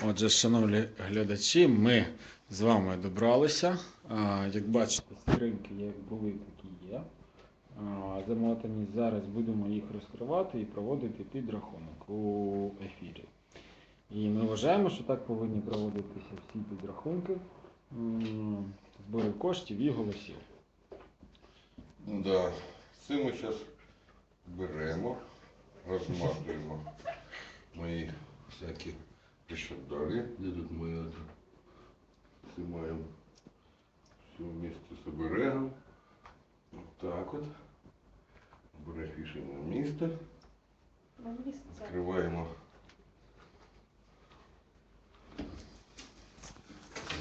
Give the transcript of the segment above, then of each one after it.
Отже, шановні глядачі, ми з вами добралися. Як бачите, скриньки як були, такі є. Замотані. Зараз будемо їх розкривати і проводити підрахунок у ефірі. І ми вважаємо, що так повинні проводитися всі підрахунки м, збору коштів і голосів. Ну да. Це ми зараз беремо, розматуємо мої всякі пішодалі. Де тут моя знімаємо все вместе з оберегом. Отак от. Оберег пишемо на місце. Відкриваємо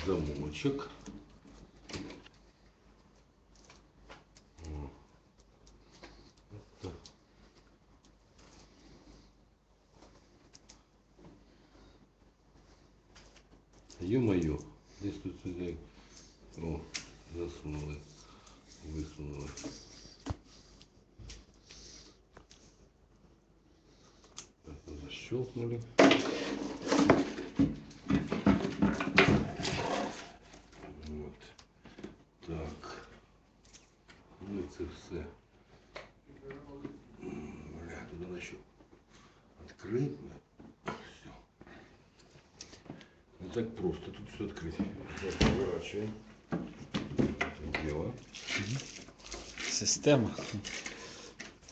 замочок. Ё-моё, десь тут сюди. О, засунули, висунули. Так, защелкнули. Вот. Так. Ну це все. Бля, надо еще открыть. Все. Не так просто тут все открыть. Так, поворачиваем. Это дело. Система.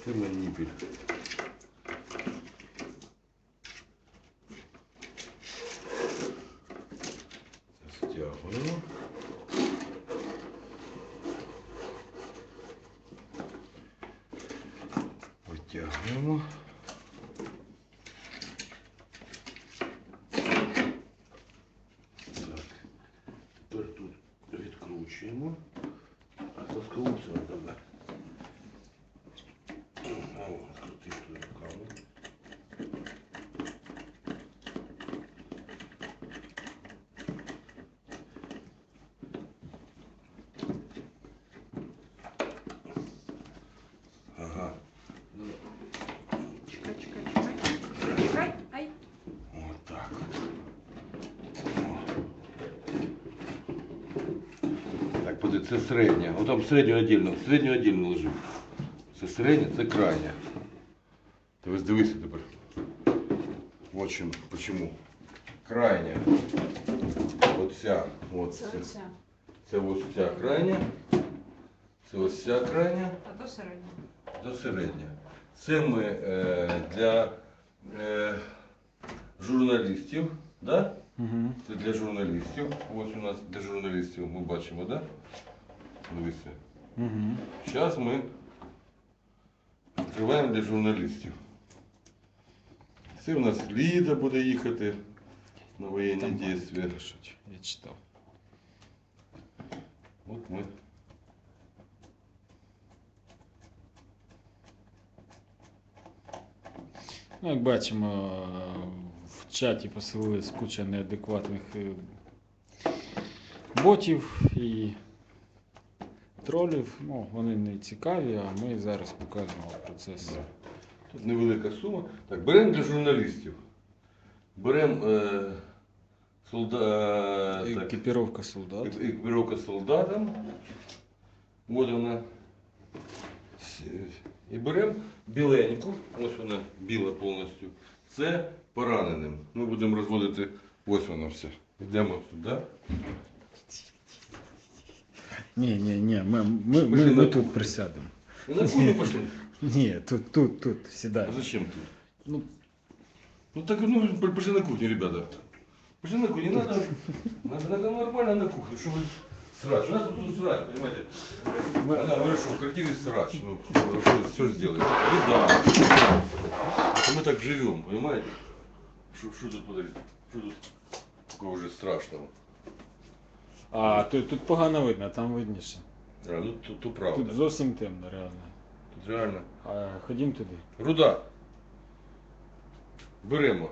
Термонипель. Стягиваем. Витягуємо. Так. Тепер тут відкручуємо. А то скручуємо тоді. О, крутиш Так, це середня. О, там середню віддільно, середню віддільно лежить. Це середня, це крайня. Ти ось дивися тепер. Вот чим, почему. Крайня. От ця. От Це це. оця. Це ось ця крайня. Це ось ця крайня. А то середня. До середня. Це ми е, для е, журналістів, да? Угу. Це для журналістів. Ось у нас для журналістів ми бачимо, да? Дивіться. Угу. Зараз ми відкриваємо для журналістів. Це у нас Ліда буде їхати на воєнні дії. Я читав. От ми. Ну, як бачимо, в чаті поселилась куча неадекватних е, ботів і тролів. Ну, вони не цікаві, а ми зараз покажемо процес. Тут невелика сума. Так, беремо для журналістів. Беремо е, солда, е, Екіпіровка солдат. Екіпіровка солдатам. От вона. І беремо біленьку, ось вона біла повністю. Це пораненим. Ми будемо розводити, ось вона вся. Йдемо сюди. Ні, ні, ні, ми, ми, ми, Пошли ми на тут кухню. присядемо. І на кухню пошли. Ні, тут, тут, тут, А сідай. зачем тут? Ну, Ну так, ну, п- пошли на кухню, ребята. Пошли на кухню, не надо. Надо, надо нормально на кухню, чтобы срач. У нас тут срач, понимаете? Мы- Она говорит, что в квартире срач. Ну, все сделает. Беда. Это мы так живем, понимаете? Что, что тут подожди? Что тут такого же страшного? а тут, тут погано видно, там видніше. А, ну тут, тут правда. Тут зовсім темно, реально. Тут реально. А, ходім туди. Руда. Беремо.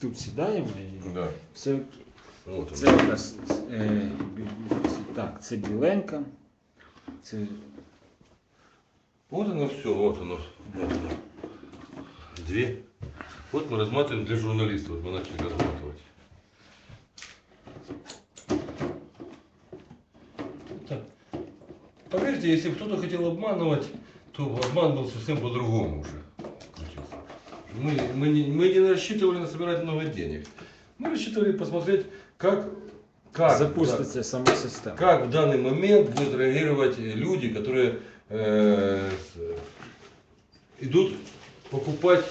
Тут сідаємо і Да. все Вот Це у нас е, бі- бі- так, це біленька. Це Вот оно все, вот оно. Да, да. Две. Вот мы разматываем для журналистов. Вот мы начали разматывать. Так. Поверьте, если кто-то хотел обманывать, то обман был совсем по-другому уже. Мы, мы, не, мы не рассчитывали на собирать много денег. Мы рассчитывали посмотреть, как, как, Запуститься сама система. как в данный момент будут реагировать люди, которые э, идут покупать,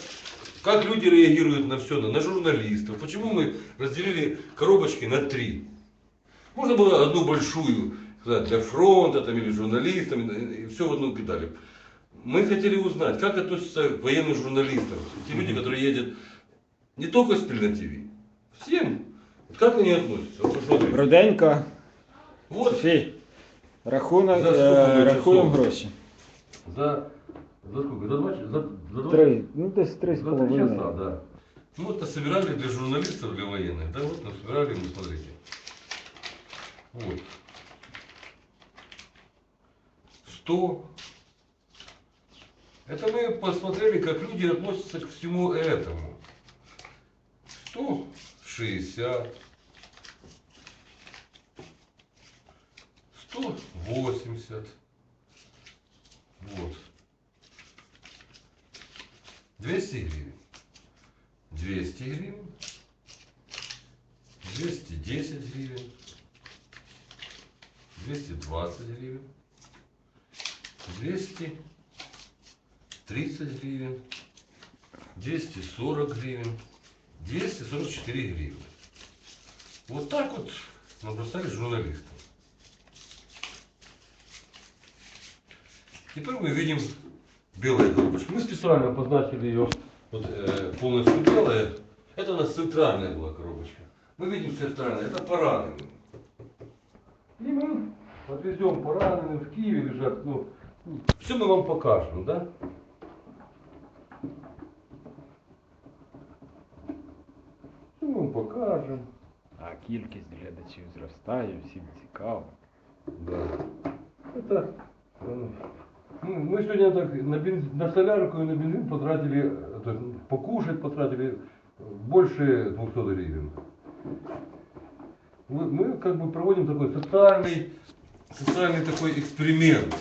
как люди реагируют на все, на журналистов. Почему мы разделили коробочки на три? Можно было одну большую для фронта там, или журналистам, и все в одну кидали. Мы хотели узнать, как относятся к военным журналистам, те люди, которые едут не только с на ТВ, всем. Как они относятся? Вот. Руденько, Вот Софій, рахунок, За скільки е, ви рахуємо часов? гроші. За, за сколько? За два, ч- за, за два Три, ну десь три з За три часа, половиною. да. Ну вот собирали для журналистов, для военных, да, вот насобирали, ну смотрите. Вот. 100. Это мы посмотрели, как люди относятся к всему этому. 160. 180. Вот. 200 гривен. 200 гривен. 210 гривен. 220 гривен. 230 гривен. 240 гривен. 244 гривны. Вот так вот набросали журналистам. Теперь мы видим белая коробочка. Мы специально обозначили ее вот, э, полностью белая. Это у нас центральная была коробочка. Мы видим центральная, это пораненные. И мы отвезем пораненым в Киеве лежат. Ну, все мы вам покажем, да? Все мы вам покажем. А кількість глядачів зростає, всім цікаво. Да. Это э, ну, мы сегодня так на, бенз... на солярку и на бензин потратили, э, то есть покушать потратили больше 200 гривен. Мы, мы как бы проводим такой социальный, социальный такой эксперимент.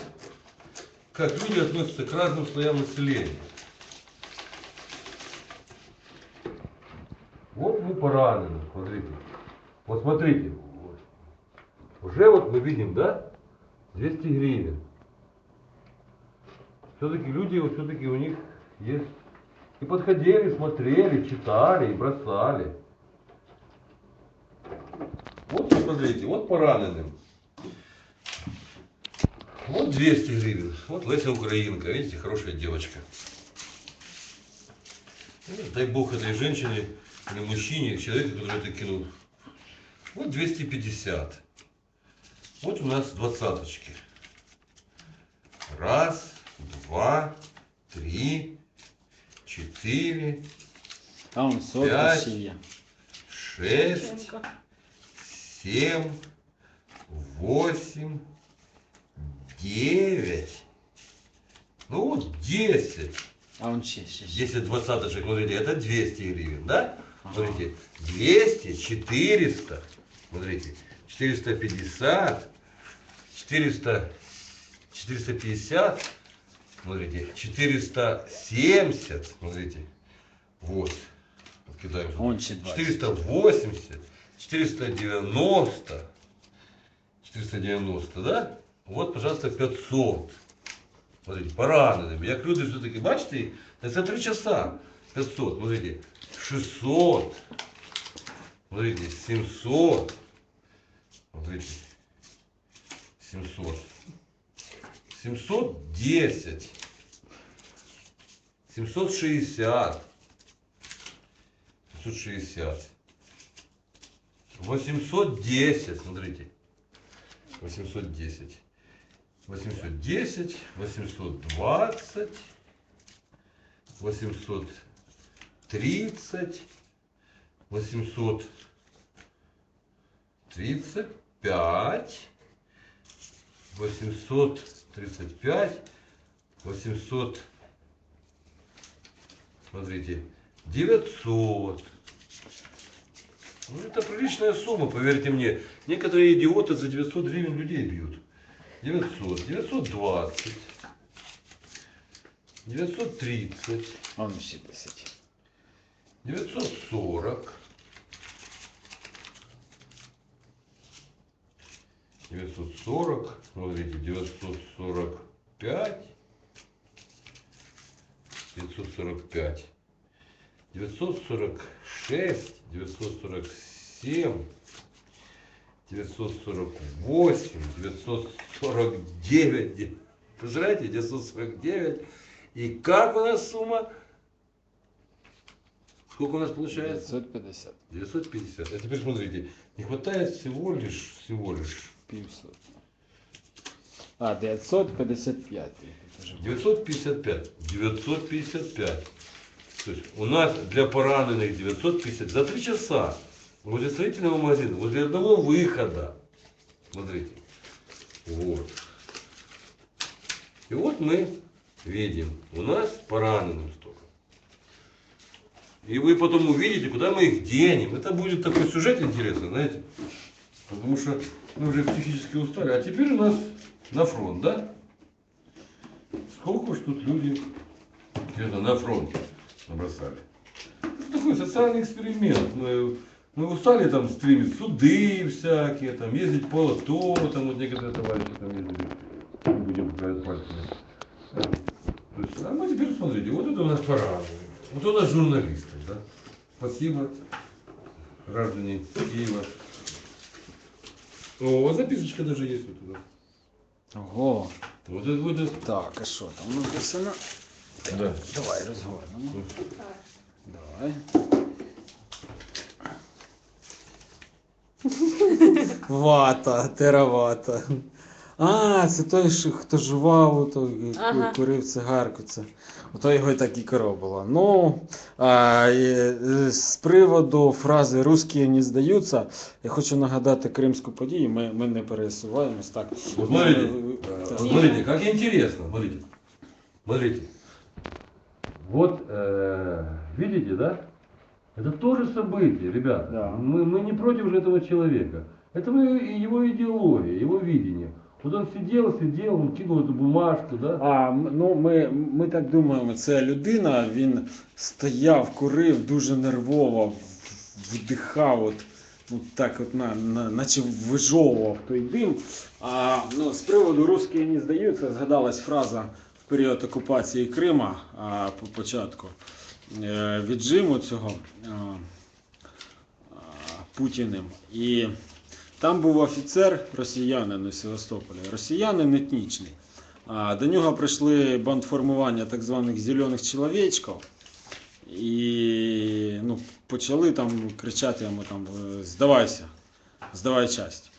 Как люди относятся к разным слоям населения. Вот мы поранены, смотрите. Вот смотрите. Уже вот мы видим, да? 200 гривен. Все-таки люди, все-таки у них есть. И подходили, смотрели, читали и бросали. Вот посмотрите, вот пораненным. Вот 200 гривен. Вот Леся Украинка, видите, хорошая девочка. Ну, Дай бог этой женщине или мужчине, человеку, который это кинул. Вот 250. Вот у нас двадцаточки. Раз, два, три, четыре, сотка П'ять. шесть, семь, восемь, девять. Ну вот десять. А он ще, ще, ще. 10 двадцаточек, смотрите, это 200 гривен, да? Смотрите, 200, 400, смотрите, 450, 400, 450, смотрите, 470, смотрите, вот, 20. 480, 490, 490, да? Вот, пожалуйста, 500. Смотрите, пораненим. Як люди все-таки, бачите, це 3 часа. 500, смотрите, 600, смотрите, 700, смотрите, 700, 710, 760, 760, 810, смотрите, 810, 810, 820, 830, 835, 835, 836, смотрите, 900. Ну, это приличная сумма, поверьте мне. Некоторые идиоты за 900 гривен людей бьют. 900, 920, 930, Он 10. 940, 940, смотрите, 945, 945, 946, 947, 948, 949, представляете, 949. И как у нас сумма? Сколько у нас получается? 950. 950. А теперь смотрите, не хватает всего лишь, всего лишь Півсот. А, 955. Це ж 955. 955. То есть у нас для пораненых 950 за 3 часа возле строительного магазина, возле одного выхода. Смотрите. Вот. И вот мы видим, у нас пораненым столько. И вы потом увидите, куда мы их денем. Это будет такой сюжет интересный, знаете. Потому что мы уже психически устали. А теперь у нас на фронт, да? Сколько ж тут люди где-то на фронте набросали. Это такой социальный эксперимент. Мы, мы устали там стримить суды всякие, там ездить по лото, там вот некоторые товарищи там ездили. Будем показывать пальцами. То а мы теперь смотрите, вот это у нас парады. Вот у нас журналисты, да. Спасибо, граждане Киева. О, записочка даже есть вот туда. Ого. Вот это, вот это. Так, а що там написано? Да. Давай розгорнемо. Давай. Вата, теравата. А, це той, що хто жував, ото, ку- Ага. курив цигарку. Це. Ото його і так і корова була. Ну, а, і, е, з приводу фрази Русські не здаються, я хочу нагадати кримську подію. Ми, ми не пересуваємось так. Вот смотрите, Е, э, так. вот смотрите, как интересно, смотрите. Смотрите. Вот, э, видите, да? Это тоже событие, ребята. Да. Мы, мы не против же этого человека. Это мы- его идеология, его видение. Вот он сидел, сидел, он кинул эту бумажку, да? А, ну, ми, ми так думаємо, це людина, він стояв, курив дуже нервово, вдихав, от, ну, так от, на, на, наче вижовував той дим. А ну, з приводу русські не здаються, згадалась фраза в період окупації Крима а, по початку е, віджиму цього а, а, Путіним. І там був офіцер росіянин у Севастополі, росіянин етнічний. До нього прийшли бандформування так званих зелених чоловічків. І ну, почали там кричати йому там е, здавайся, здавай часть.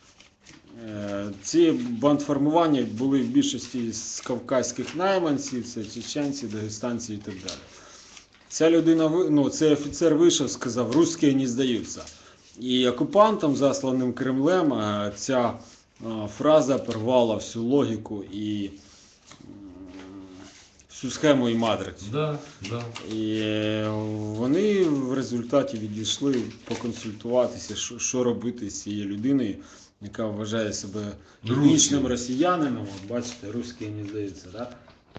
Е, Ці бандформування були в більшості з кавказьких найманців, це чеченці, дагестанці і так далі. Ця людина, ну, цей офіцер вийшов, сказав, русські не здаються. І окупантам, засланим Кремлем, е, ця е, фраза порвала всю логіку і всю схему і матрицю. Да, да. І е, вони в результаті відійшли поконсультуватися, що, робити з цією людиною, яка вважає себе етнічним росіянином. От бачите, русські не здається, да?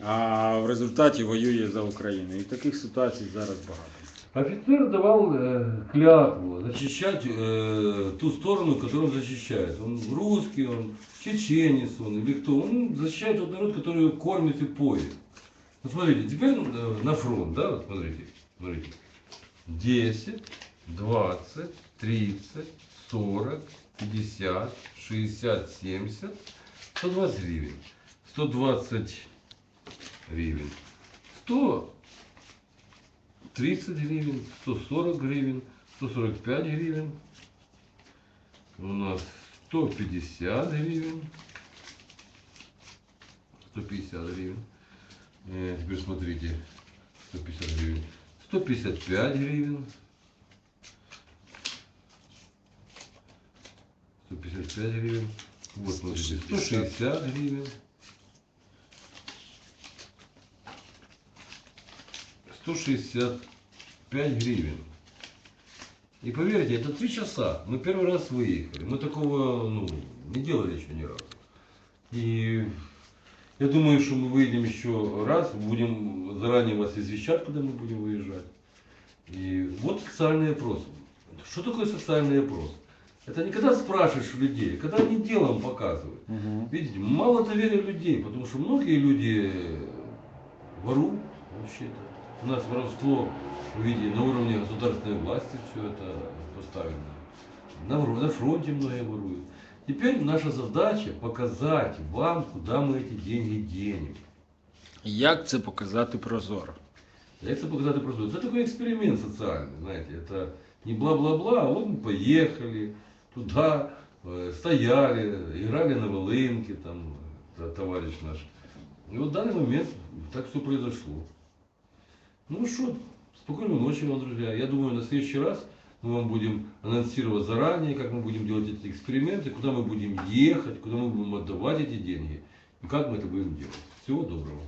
а в результаті воює за Україну. І таких ситуацій зараз багато. Офицер давал э, клятву защищать э, ту сторону, которую он защищает. Он русский, он чеченец, он или кто. Он защищает тот народ, который кормит и поет. Вот смотрите, теперь э, на фронт, да, вот смотрите, смотрите. 10, 20, 30, 40, 50, 60, 70, 120 гривен. 120 гривен. 100 30 гривен, 140 гривен, 145 гривен. У нас 150 гривен. 150 гривен. Э, теперь смотрите. 150 гривен. 155 гривен. 155 гривен. Вот, смотрите, 160 гривен. 165 гривен. И поверьте, это три часа. Мы первый раз выехали. Мы такого ну, не делали еще ни разу. И я думаю, что мы выедем еще раз, будем заранее вас извещать, куда мы будем выезжать. И вот социальный опрос. Что такое социальный опрос? Это не когда спрашиваешь людей, а когда они делом показывают. Угу. Видите, мало доверия людей, потому что многие люди воруют вообще-то. У нас воровство, вы видите, на уровне государственной власти все это поставлено. На, на фронте многие воруют. Теперь наша задача показать вам, куда мы эти деньги денем. Як це показати прозоро? Як це показати просто? Це такий експеримент соціальний, знаєте, это не бла-бла-бла, а вот мы поехали туда, э, стояли, играли на волынке, там, та- товарищ наш. И вот в данный момент так все произошло. Ну что, спокойной ночи вам, друзья. Я думаю, на следующий раз мы вам будем анонсировать заранее, как мы будем делать эти эксперименты, куда мы будем ехать, куда мы будем отдавать эти деньги и как мы это будем делать. Всего доброго.